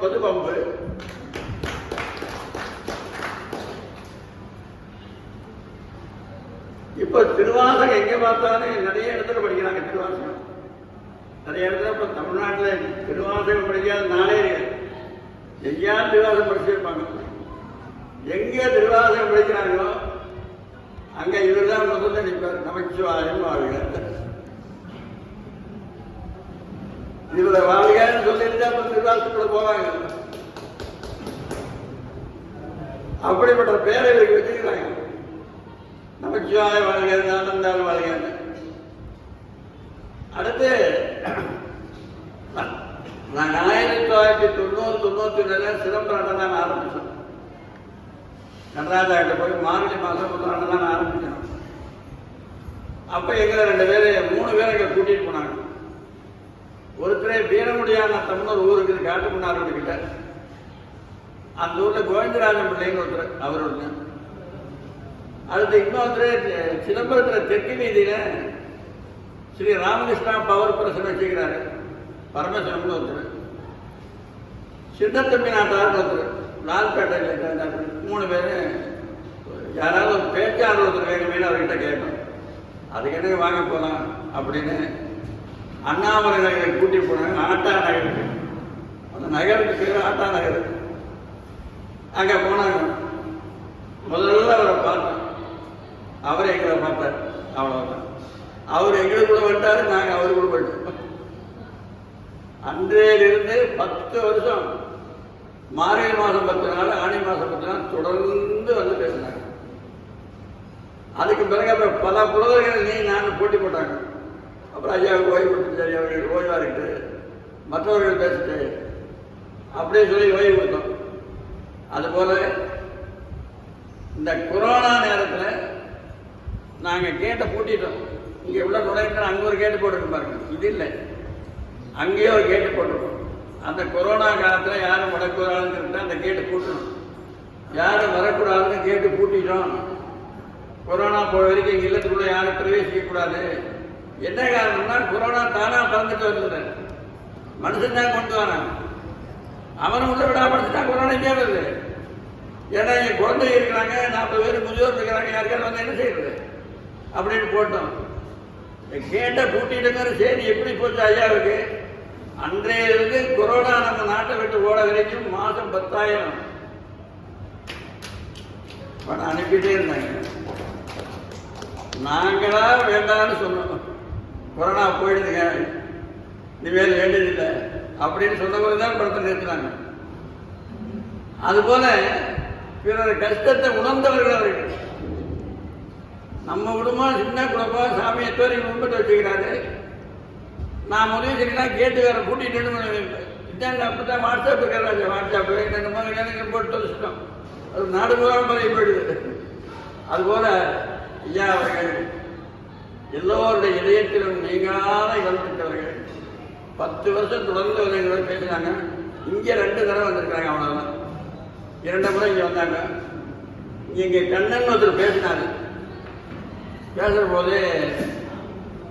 கொடுப்பது வம்பு இப்போ திருவாசகம் எங்க பார்த்தாலும் நிறைய இடத்துல படிக்கிறாங்க திருவாசகம். நிறைய இடத்துல இப்ப தமிழ்நாட்டில் திருவாசகம் படிக்காத நாளே இருக்காது எங்கேயாவது திருவாசகம் படிச்சிருப்பாங்க. எங்க திருவாசகம் படிக்கிறாங்களோ அங்க இவர் தான் முதல்ல நிற்பார். நமச்சிவாயம் வாழ்க. இதுல வாழ்கன்னு சொல்லிருந்தா அப்ப திருவாசத்துக்குள்ள போவாங்க. அப்படிப்பட்ட பேரை இவருக்கு வச்சுக்கிறாங்க நமச்சிவாய வாழ்கிறது ஆனந்தால் வாழ்கிறது அடுத்து நான் ஆயிரத்தி தொள்ளாயிரத்தி தொண்ணூறு தொண்ணூத்தி ரெண்டுல சிதம்பரம் நான் ஆரம்பிச்சோம் நடராஜா கிட்ட போய் மார்கழி மாதம் புத்தகம் தான் ஆரம்பிச்சோம் அப்ப எங்களை ரெண்டு பேரை மூணு பேரை கூட்டிட்டு போனாங்க. ஒருத்தரே வீரமுடியான தமிழர் ஊருக்கு இருக்குது காட்டுமன்னார் கிட்ட அந்த ஊர்ல கோவிந்தராஜன் பிள்ளைன்னு ஒருத்தர் அவர் ஒன்று அடுத்து இன்னொருத்தர் சிதம்பரத்துல தெற்கு வீதியில ஸ்ரீ ராமகிருஷ்ணா பவர் பிரசன் வச்சுக்கிறாரு. பரமசிவம்னு ஒருத்தர். சின்னத்தம்பி நாட்டார் ஒருத்தர். லால்பேட்டையில் இருக்கிறாரு மூணு பேர். யாராவது ஒரு பேச்சாளர் ஒருத்தர் வேணுமே அவர்கிட்ட கேட்போம் அதுக்கு என்ன வாங்க போகலாம் அப்படின்னு அண்ணாமலை நகரை கூட்டி போனாங்க ஆட்டா நகருக்கு அந்த நகருக்கு பேர் ஆட்டா நகர் அங்கே போனாங்க. முதல்ல அவரை பார்த்தேன் அவர் எங்களை பார்த்தார் அவ்வளோதான் அவர் எங்களுக்குள்ள வந்துட்டாரு நாங்கள் அவருக்குள்ள போயிட்டோம். அன்றையிலிருந்து பத்து வருஷம் மார்கழி மாதம் பத்து நாள் ஆணி மாதம் பத்து நாள் தொடர்ந்து வந்து பேசினாங்க. அதுக்கு பிறகு அப்புறம் பல புலவர்கள் நீ நான் போட்டி போட்டாங்க. அப்புறம் ஐயாவுக்கு ஓய்வு கொடுத்து சரி அவர்கள் ஓய்வாக இருக்குது மற்றவர்கள் பேசிட்டு அப்படியே சொல்லி ஓய்வு கொடுத்தோம். அதுபோல் இந்த கொரோனா நேரத்தில் நாங்கள் கேட்டை பூட்டிட்டோம். இங்கே உள்ள நுழைக்கிற அங்கே ஒரு கேட்டு போட்டுருக்கோம் பாருங்க. இது இல்லை. அங்கேயே ஒரு கேட்டு போட்டிருக்கோம். அந்த கொரோனா காலத்தில் யாரும் வரக்கூடாதுன்னு அந்த கேட்டு பூட்டணும். யாரும் வரக்கூடாதுன்னு கேட்டு பூட்டிட்டோம். கொரோனா போய் வரைக்கும் எங்கள் இல்லத்துக்குள்ளே யாரும் பிரவேசிக்கக்கூடாது. என்ன காரணம்னா கொரோனா தானா பறந்துட்டு வருது மனுஷன் தான் கொண்டு வரான். அவனை உள்ள விடாம கொரோனா இங்கே வருது. ஏன்னா என் குழந்தை இருக்கிறாங்க நாற்பது பேர் முதியோர் இருக்கிறாங்க யாருக்காவது வந்து என்ன செய்யறது? அப்படின்னு போட்டோம். கேட்ட பூட்டிட்டுங்கிற சரி எப்படி போச்சு ஐயாவுக்கு? அன்றையிலிருந்து கொரோனா நம்ம நாட்டை விட்டு ஓட வரைக்கும் மாதம் பத்தாயிரம். பணம் அனுப்பிட்டே இருந்தாங்க. நாங்களா வேண்டாம்னு சொன்னோம். கொரோனா போயிடுதுங்க. இனிமேல் வேண்டியதில்லை. அப்படின்னு சொன்னபோது தான் படத்தை நிறுத்தினாங்க. அதுபோல பிறர் கஷ்டத்தை உணர்ந்தவர்கள் அவர்கள். நம்ம குடும்பம் சின்ன குடும்பம் சாமியை தோறி கும்பிட்டு வச்சுக்கிறாரு. நான் உதவி செய்யலாம் கேட்டு வேற கூட்டிட்டு இதாங்க அப்படித்தான் வாட்ஸ்அப் இருக்கிறாங்க வாட்ஸ்அப். என்னமோ எனக்கு போட்டு வச்சுட்டோம். அது நாடு முகாமரை போயிடுது. அதுபோல ஐயா அவர்கள் எல்லோருடைய இதயத்திலும் நீங்காத இழந்துட்டவர்கள் பத்து வருஷம் தொடர்ந்து வந்து எங்களோட பேசினாங்க. இங்கே ரெண்டு தடவை வந்திருக்காங்க அவ்வளோதான் இரண்டு முறை இங்கே வந்தாங்க. இங்கே கண்ணன் ஒருத்தர் பேசினாரு. பேசுகிற போது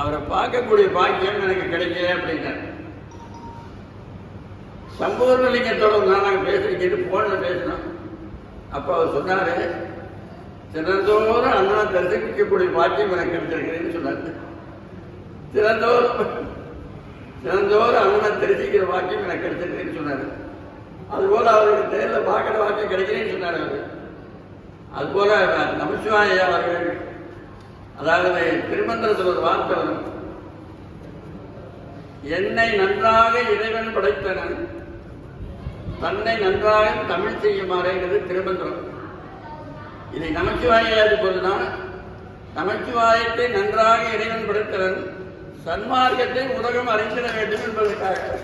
அவரை பார்க்கக்கூடிய பாக்கியம் எனக்கு கிடைக்கல அப்படின்னார் சம்பூர்ணலிங்கத்தோட நான் நாங்கள் பேசுறது கேட்டு ஃபோனில் பேசினோம். அப்போ அவர் சொன்னார் தினந்தோறும் அண்ணா தரிசிக்கக்கூடிய பாக்கியம் எனக்கு கிடைச்சிருக்கிறேன்னு சொன்னார். தினந்தோறும் தினந்தோறும் அண்ணனை தரிசிக்கிற பாக்கியம் எனக்கு கிடைச்சிருக்கிறேன்னு சொன்னார். அதுபோல் அவருக்கு தேர்தல் பார்க்குற வாக்கியம் கிடைக்கிறேன்னு சொன்னார் அவர். அதுபோல நமச்சிவாய அவர்கள் அதாவது திருமந்திரத்தில் ஒரு வார்த்தை வரும் என்னை நன்றாக இறைவன் படைத்தனன் தன்னை நன்றாக தமிழ் செய்யுமாறேங்கிறது திருமந்திரம். இதை நமச்சிவாயாது போதுதான் நமச்சிவாயத்தை நன்றாக இறைவன் படுத்தவன் சன்மார்க்கத்தை உலகம் அறிந்திட வேண்டும் என்பதற்காக.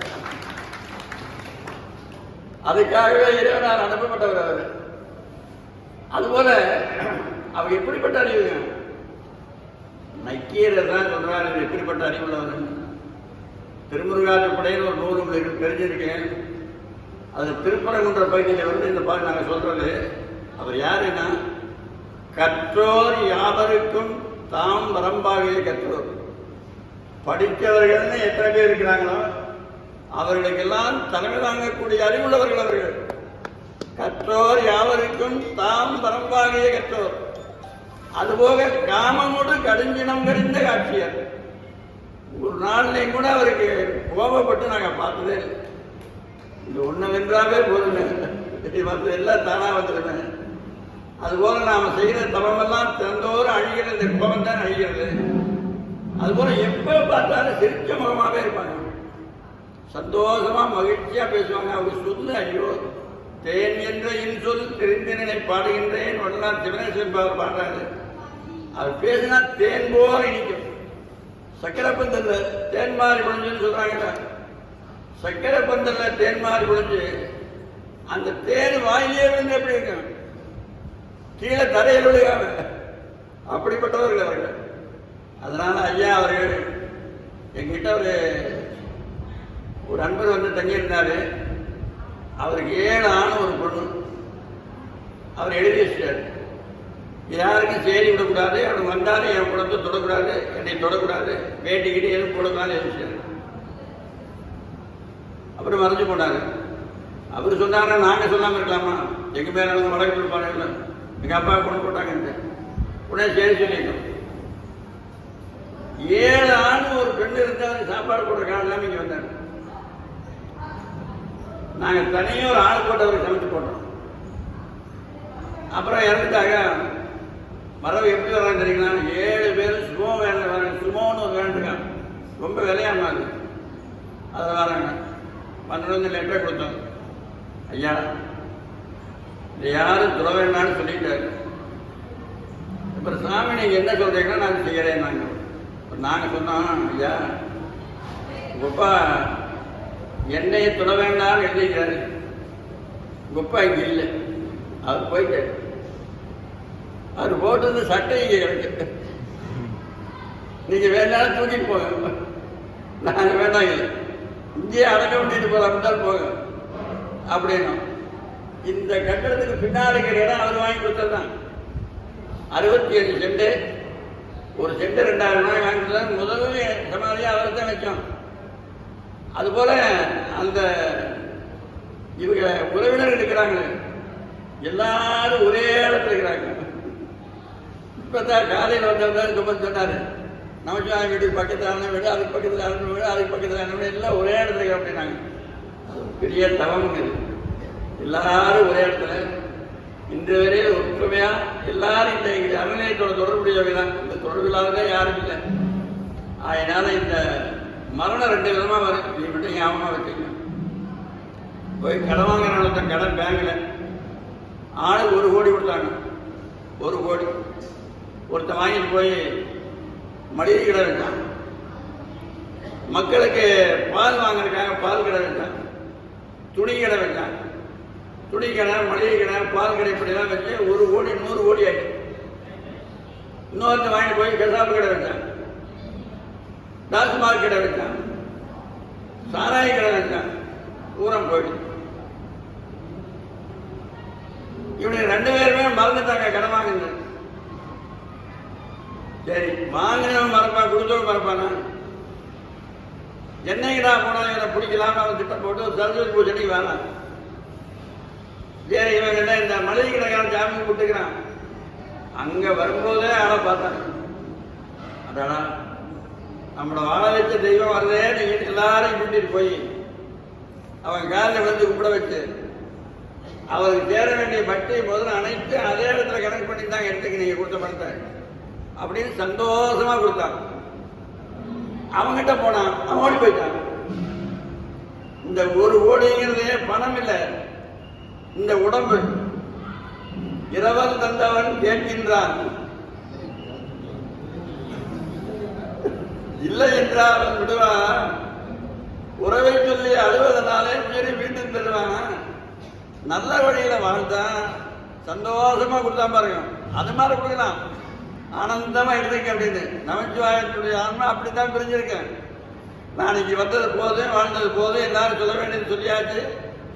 அதுக்காகவே இறைவனால் அனுப்பப்பட்டவர் அவர். அதுபோல அவர் எப்படிப்பட்ட அறிவு நக்கீரர் தான் சொல்றாரு இவர் எப்படிப்பட்ட அறிவுள்ளவர்? திருமுருகாற்றுப்படையில் ஒரு நூல் உங்களுக்கு தெரிஞ்சிருக்கேன். அது திருப்பரங்குன்ற பகுதியில் வந்து இந்த பாட்டு நாங்கள் சொல்றது. அவர் யாருன்னா கற்றோர் யாவருக்கும் தாம் வரம்பாகவே கற்றோர். படித்தவர்கள்னு எத்தனை பேர் இருக்கிறாங்களோ அவர்களுக்கெல்லாம் தலைமை தாங்கக்கூடிய அறிவுள்ளவர்கள் அவர்கள். கற்றோர் யாவருக்கும் தாம் பரம்பாகிய கற்றோர். அதுபோக காமமோடு கடுஞ்சினம் கறிந்த காட்சியர். ஒரு நாள்லையும் கூட அவருக்கு கோபப்பட்டு நாங்கள் பார்த்ததே இல்லை. இது ஒன்று வென்றாவே போதுமே இது எல்லாம் தானாக வந்துடுமே. அதுபோல நாம் செய்கிற தவமெல்லாம் திறந்தோறும் அழிகிற இந்த கோபம் தான் அழிகிறது. அதுபோல எப்போ பார்த்தாலும் சிரிச்ச முகமாகவே இருப்பாங்க. சந்தோஷமா மகிழ்ச்சியா பேசுவாங்க. அவங்க சொல்லு ஐயோ தேன் என்ற இன்சொல் தெரிந்தினை பாடுகின்றேன். உடனே சிவனேஸ்வரன் பாவர் பாடுறாரு. அவர் பேசினா தேன் போல இனிக்கும் சக்கரை பந்தல்ல தேன் மாறி முடிஞ்சுன்னு சொல்றாங்கல்ல சக்கரை பந்தல்ல தேன் மாறி முடிஞ்சு அந்த தேன் வாயிலே விழுந்து எப்படி இருக்கும்? கீழே தரையில் விழுகாம அப்படிப்பட்டவர்கள் அவர்கள். அதனால ஐயா அவர்கள் எங்கிட்ட ஒரு ஒரு அன்பர் வந்து தங்கியிருந்தாரு. அவருக்கு ஏழு ஆணும் ஒரு பொண்ணு. அவர் எழுதி வச்சிட்டார். யாருக்கும் செய்தி விடக்கூடாது அவன் வந்தாலும் என் குடத்தை தொடக்கூடாது என்னை தொடக்கூடாது. வேட்டிக்கிட்டு எதுவும் போடக்கூடாது எழுதிச்சார் அப்புறம் மறைஞ்சு போனார். அவர் சொன்னாருன்னா நாங்கள் சொல்லாமல் இருக்கலாமா? எங்கள் மேலே அவங்க வடக்கு எங்கள் அப்பா கொண்டு போட்டாங்கன்ட்டு உடனே சரி சொல்லிட்டோம். ஏழு ஆண்டு ஒரு பெண் இருந்தால் சாப்பாடு போடுற காலம் இல்லாமல் இங்கே வந்தாங்க. நாங்கள் தனியாக ஒரு ஆள் போட்டவரை சமைச்சு போட்டோம். அப்புறம் இறந்துட்டாங்க மரபு எப்படி வராங்க தெரியுங்களா? ஏழு பேர் சுமோ வேணும் வராங்க சுமோன்னு ஒரு வேண்டிருக்காங்க ரொம்ப விலையாம அது அதை வராங்க. பன்னெண்டு வந்து லெட்டர் கொடுத்தோம். ஐயா யாரும் துற வேண்டாம்னு சொல்லிட்டாரு. அப்புறம் சாமி நீங்கள் என்ன சொல்றீங்கன்னா நாங்கள் செய்கிறேன் நாங்கள் இப்போ நாங்கள் சொன்னோம் ஐயா குப்பா என்னையை துற வேண்டாம்னு எழுதிக்கிறாரு குப்பா இங்கே இல்லை. அவர் போயிட்டாரு. அவர் போட்டது சட்டை இங்கே கிடக்கு நீங்க வேணாலும் தூக்கிட்டு போங்க. நாங்கள் வேண்டாம் இல்லை இங்கேயே அடக்க வேண்டிட்டு போகலாம் தான் போங்க. இந்த கட்டடத்துக்கு பின்னாடி இருக்கிற இடம் அவர் வாங்கி கொடுத்ததுதான். அறுபத்தி ஏழு செண்டு ஒரு செண்டு ரெண்டாயிரம் ரூபாய் வாங்கி கொடுத்தா முதல்ல சமாளியாக அவர் தான் வச்சோம் அதுபோல அந்த இவங்க உறவினர் இருக்கிறாங்க. எல்லாரும் ஒரே இடத்துல இருக்கிறாங்க. இப்போ தான் காலையில் வந்தவர் சுமன் சொன்னார். நமச்சிவாய வீட்டுக்கு பக்கத்தில் அண்ணன் வீடு அதுக்கு பக்கத்தில் அண்ணன் வீடு அதுக்கு பக்கத்தில் அண்ணன் வீடு எல்லாம் ஒரே இடத்துல இருக்கிறோம் அப்படின்னாங்க. பெரிய தவம் இருக்குது எல்லாரும் ஒரே இடத்துல. இன்று வரையில் ஒற்றுமையா எல்லாரும் இந்த அறநிலையத்தோட தொடர்புடையவை தான் இந்த தொடர்பு யாரும் இல்லை. அதனால இந்த மரணம் ரெண்டு விதமா வரும். நீ மட்டும் ஞாபகமா வச்சுக்க போய் கடன் வாங்கின ஒருத்தன் கடன் பேங்க்ல. ஆளு ஒரு கோடி கொடுத்தாங்க. ஒரு கோடி. ஒருத்தன் வாங்கிட்டு போய் மளிகை கடை வச்சான் மக்களுக்கு பால் வாங்குறதுக்காக பால் கடை வச்சான் துணி கடை வச்சான் துணி கடை மளிகை கடை பால் கடை இப்படிலாம் வச்சு ஒரு கோடி நூறு கோடி ஆயிடுச்சு இன்னொருத்தன் வாங்கிட்டு போய் கசாப்பு கடை வச்சான். டாஸ்மாக் கடை வச்சான். சாராய கடை வச்சான். தூரம் போயிடுச்சு. இவனுக்கு ரெண்டு பேருமே மறந்துட்டாங்க கடன் வாங்கினேன் சரி வாங்கினவன் மறப்பான் கொடுத்தவன் மறப்பானா? என்னைக்குடா போனால் இவனை பிடிக்கலாம்னு அவன் திட்டம் போட்டு சரஸ்வதி பூஜனைக்கு வேணாம் சரி இவன் என்ன இந்த மளிகை கடைக்காரன் ஜாமீன் விட்டுக்கிறான் அங்க வரும்போதே ஆளை பார்த்தாங்க அதாடா நம்மளை வாழ வச்ச தெய்வம் வருதே நீங்க எல்லாரையும் கூட்டிட்டு போய். அவன் காலில் வந்து கும்பிட வச்சு அவருக்கு சேர வேண்டிய பட்டி முதல்ல அனைத்து அதே இடத்துல கணக்கு பண்ணி தான் எடுத்துக்க நீங்க கொடுத்த பணத்தை. அப்படின்னு சந்தோஷமா கொடுத்தான். அவங்கிட்ட போனான் அவன் ஓடி போயிட்டான். இந்த ஒரு ஓடிங்கிறதே பணம் இல்லை. இந்த உடம்பு இரவல் தந்தவன் கேட்கின்றான். இல்லை என்றால் அவன் விடுவான். உறவை சொல்லி அழுவதனாலே உயிரை மீண்டும் தருவான் நல்ல வழியில வாழ்ந்தான். சந்தோஷமா கொடுத்தா பாருங்க. அது மாதிரி கொடுக்கலாம். ஆனந்தமா எடுத்துக்க அப்படின்னு. நமச்சிவாயத்துடைய ஆன்மா அப்படித்தான் பிரிஞ்சிருக்கேன் நான் இன்னைக்கு வந்தது போதும் வாழ்ந்தது போதும் எல்லாரும் சொல்ல வேண்டியது சொல்லியாச்சு.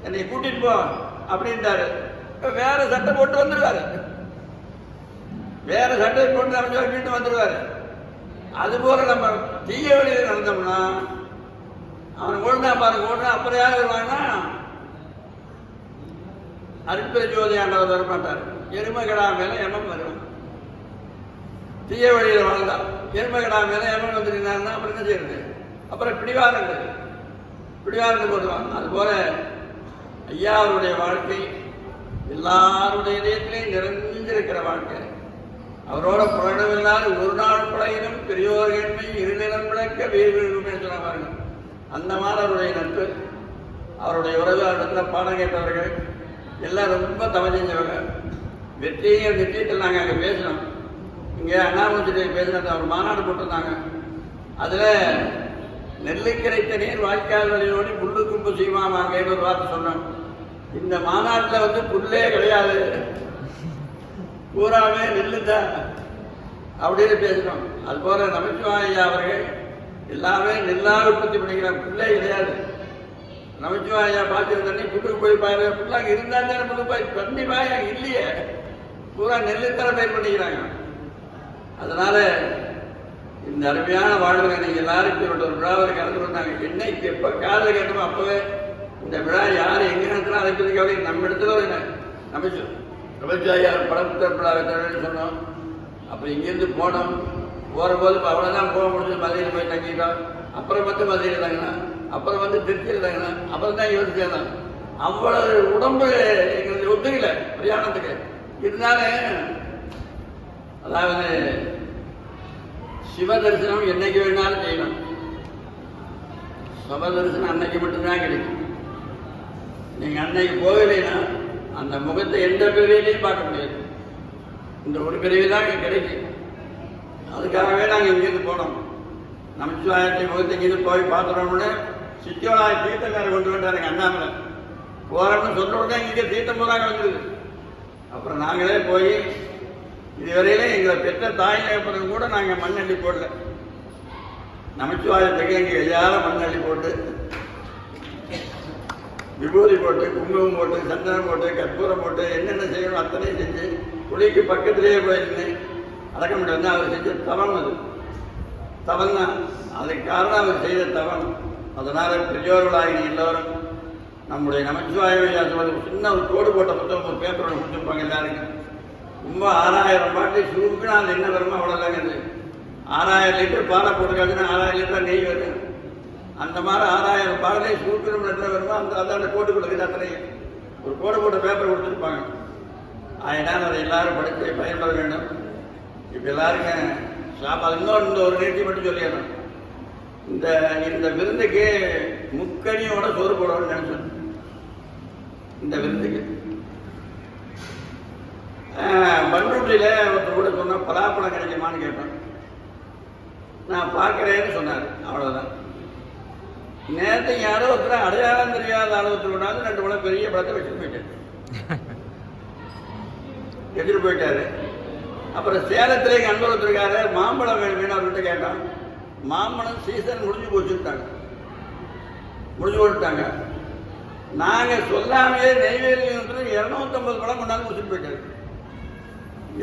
என்னை கூட்டிட்டு போ. அப்படின்ட்டாரு வேற சட்டை போட்டு வந்துருவாரு. வேற சட்டை போட்டு நமச்சிவாய் வீட்டு வந்துருவாரு. அதுபோல நம்ம தீய வழியில் நடந்தோம்னா அவன் ஓடுனா பாருங்க ஓடுனா அப்புறம் யார் வருவாங்கன்னா அருட்பெரு ஜோதி ஆண்டவர் வரமாட்டார். எருமகடா மேல எமம் வருவான். தீய வழியில வாழ்ந்தான் எருமகடா மேல எமன் வந்துருந்தாங்கன்னா அப்புறம் என்ன செய்யறது? அப்புறம் பிடிவாரங்கள் பிடிவாரங்கள் போடுவான் அதுபோல ஐயா அவருடைய வாழ்க்கை எல்லாருடைய இதயத்திலையும் நிறைஞ்சிருக்கிற வாழ்க்கை. அவரோட புலனவில்லாத ஒரு நாள் பழையினும் பெரியோர்கண்மை இருநிலம் விளக்க வீர்களுமே சொன்ன பாருங்க அந்த மாதிரி அவருடைய நட்பு அவருடைய உறவு இடத்துல பாடம் கேட்டவர்கள் எல்லாம் ரொம்ப தவறு செஞ்சவங்க வெற்றியை நிச்சயத்தில் நாங்கள் அங்கே பேசினோம். இங்கே அண்ணாமலை பேசினது அவர் மாநாடு போட்டிருந்தாங்க. அதில் நெல்லுக்கரைத்த நீர் வாய்க்கால் கும்பு புல்லுக்கும் புசியுமாமாங்கன்னு என்று பார்த்து சொன்னோம் இந்த மாநாட்டில் வந்து புல்லே கிடையாது. பூராவே நெல்லு தான். அப்படின்னு பேசினோம். அது போல அவர்கள் எல்லாமே நெல்லாக உற்பத்தி பண்ணிக்கிறாங்க புல்லே கிடையாது. நமச்சிவாயா பாத்திர தண்ணி புல்லுக்கு போய் பாரு புல்லாக இருந்தால் தானே புல்லு போய். தண்ணி இல்லையே. பூரா நெல்லுத்தர பயிர் பண்ணிக்கிறாங்க. அதனால இந்த அருமையான வாழ்வுகளை நீங்க எல்லாரும் இப்படி ஒரு விழாவில் கலந்து கொண்டாங்க என்னைக்கு எப்ப காலையில் கேட்டோமோ? அப்பவே இந்த விழா யார் எங்க நடத்தினா அதை பத்தி கவலை நம்ம இடத்துல ஒரு அமைச்சர். நமச்சிவாயா படத்த விழாவை தரணும்னு சொன்னோம். அப்புறம் இங்கேருந்து போனோம். போகிறபோது இப்போ அவ்வளோதான் போக முடிஞ்சு மதுரையில் போய் தங்கிட்டோம். அப்புறம் வந்து மதுரையில் தங்கினா அப்புறம் வந்து திருச்சியில் தங்கினா அப்புறம் தான் இவர் வந்து அவ்வளவு உடம்பு எங்களுக்கு ஒத்துக்கல. பிரயாணத்துக்கு இருந்தாலும் அதாவது சிவ தரிசனம் என்னைக்கு வேணாலும் செய்யணும் சிவ தரிசனம் அன்னைக்கு மட்டும்தான் கிடைக்கும். நீங்க அன்னைக்கு போகலைன்னா அந்த முகத்தை எந்த பிரிவிலையும் பார்க்க முடியாது. இந்த ஒரு பிரிவு தான் இங்க கிடைக்கும். அதுக்காகவே நாங்கள் இங்கேருந்து போனோம். நமச்சிவாயத்தை முகத்தை இங்கேருந்து போய் பார்த்துட்டோம்னு சித்தியோட தீர்த்தக்காரர் கொண்டு வந்தாருங்க அண்ணாமலை. போகிறோம்னு சொன்ன உடனே இங்கே தீர்த்தம் போகிறாங்க வந்தது அப்புறம் நாங்களே போய் இதுவரையில எங்களை பெற்ற தாய் தகப்பனுக்கு கூட நாங்கள் மண்ணள்ளி போடல. நமச்சிவாயத்துக்கு எங்கள் கையால் மண்ணள்ளி போட்டு? விபூதி போட்டு குங்குமம் போட்டு சந்தனம் போட்டு கற்பூரம் போட்டு என்னென்ன செய்யணும் அத்தனையும் செஞ்சு குழிக்கு பக்கத்திலேயே போயிருந்தேன் அடக்க முடியாது அவர் செஞ்ச தவம் அது. தவம் தான். அதுக்கு காரணம் அவர் செய்த தவம். அதனால் பெரியோர்களாகி எல்லோரும் நம்முடைய நமச்சிவாய சின்ன ஒரு கோடு போட்ட புத்தகம் ஒரு பேப்பர் ஒன்று கொடுத்துருப்பாங்க எல்லாருக்கும். ரொம்ப ஆறாயிரம் பாட்டு சுருக்குனா அந்த என்ன வருமோ அவ்வளோதாங்க அது. ஆறாயிரம் லிட்டர் பாலை போட்டுக்காச்சுன்னா ஆறாயிரம் லிட்டர் நெய் வரும் அந்த மாதிரி ஆறாயிரம் பாடலை சுருக்கணும் என்ன வருமோ அந்த அதான கோட்டு கொடுக்குது அத்தனை. ஒரு கோடு போட்ட பேப்பர் கொடுத்துருப்பாங்க. அதனால் அதை எல்லாரும் படித்து பயன்பட வேண்டும். இப்போ எல்லாருக்கும் சாப்பாடு இன்னொரு இந்த ஒரு நிறுத்தி மட்டும் சொல்லிடுறோம் இந்த இந்த விருந்துக்கு முக்கணியோட சோறு போடணும்னு நினைச்சேன். இந்த விருந்துக்கு. பண்ருட்டியில் ஒருத்தர் கூட சொன்னால் பலாப்பழம் கிடைக்குமான்னு கேட்டேன். நான் பார்க்குறேன்னு சொன்னார். அவ்வளோதான் நேற்று யாரோ ஒருத்தர் அடையாளம் தெரியாத ஆள் கொண்டாந்து ரெண்டு மூணு பெரிய பழத்தை வச்சுட்டு போயிட்டாரு. எடுத்துட்டு போயிட்டாரு. அப்புறம் சேலத்துல எங்கள் அன்பர் மாம்பழம் வேணும் அவர்கிட்ட கேட்டான். மாம்பழம் சீசன் முடிஞ்சு போச்சுட்டாங்க முடிஞ்சு போட்டுட்டாங்க நாங்கள் சொல்லாமையே நெய்வேலி இரநூத்தம்பது பழம் கொண்டாந்து முடிச்சுட்டு போயிட்டாரு.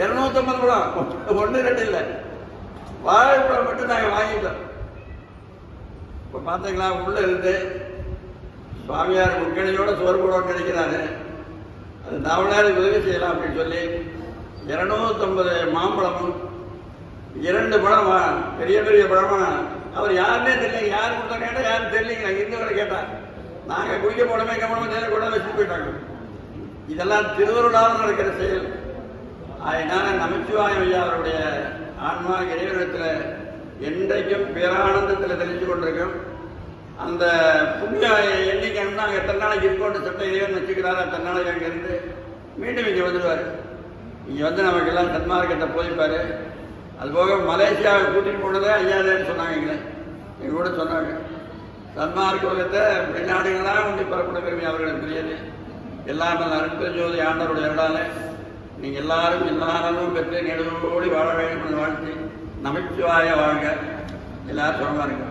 இரநூத்தம்பது பழம் ஒன்று ரெண்டு இல்லை. வாழைப்பழம் மட்டும் நாங்கள் வாங்கிட்டோம் இப்போ பார்த்தீங்களா உள்ள இருந்து சுவாமியார் முக்கணியோட சோறு போட கிடைக்கிறாரு அது நாவலாருக்கு உதவி செய்யலாம் அப்படின்னு சொல்லி இரநூத்தம்பது மாம்பழமும் இரண்டு பழம் பெரிய பெரிய பழமா அவர் யாருன்னே தெரியல. யார் கொடுத்தா கேட்டால் யாரும் தெரியலீங்க. நாங்கள் இருந்து நாங்கள் குடிக்க போனோமே எங்கே போனோமே தெரியல கொண்டாந்து வச்சுட்டு போயிட்டாங்க. இதெல்லாம் திருவருளால் நடக்கிற செயல். அதனால நமச்சிவாய ஐயா அவருடைய ஆன்மா இறைவனத்தில் என்றைக்கும் பேரானந்தத்தில் தெரிஞ்சு கொண்டிருக்கோம். அந்த புண்ணிய எண்ணிக்கை வந்து அங்கே எத்தனை நாளைக்கு இருக்கோன்னு சட்ட இறைவன் வச்சுக்கிறாரு அத்தனை நாளைக்கு இருந்து மீண்டும் இங்கே வந்துடுவார் இங்கே வந்து நமக்கு எல்லாம் சன்மார்க்கத்தை போதிப்பார். அதுபோக மலேசியாவை கூட்டிகிட்டு போனதே ஐயாதேன்னு சொன்னாங்க எங்களை. எங்கள் கூட சொன்னாங்க. சன்மார்க்க உலகத்தை வெளிநாடுகளாக உண்டி பரப்புட பெருமை அவர்களுக்கு தெரியாது எல்லாம் நல்ல ஜோதி ஆண்டவருடைய அருளால. நீங்கள் எல்லாரும் எல்லாரும் பெற்று நெடுவோடி வாழ வேண்டும் என்று வாழ்த்தி நமச்சிவாய வாழ்க எல்லாரும் சொல்லுவாருங்க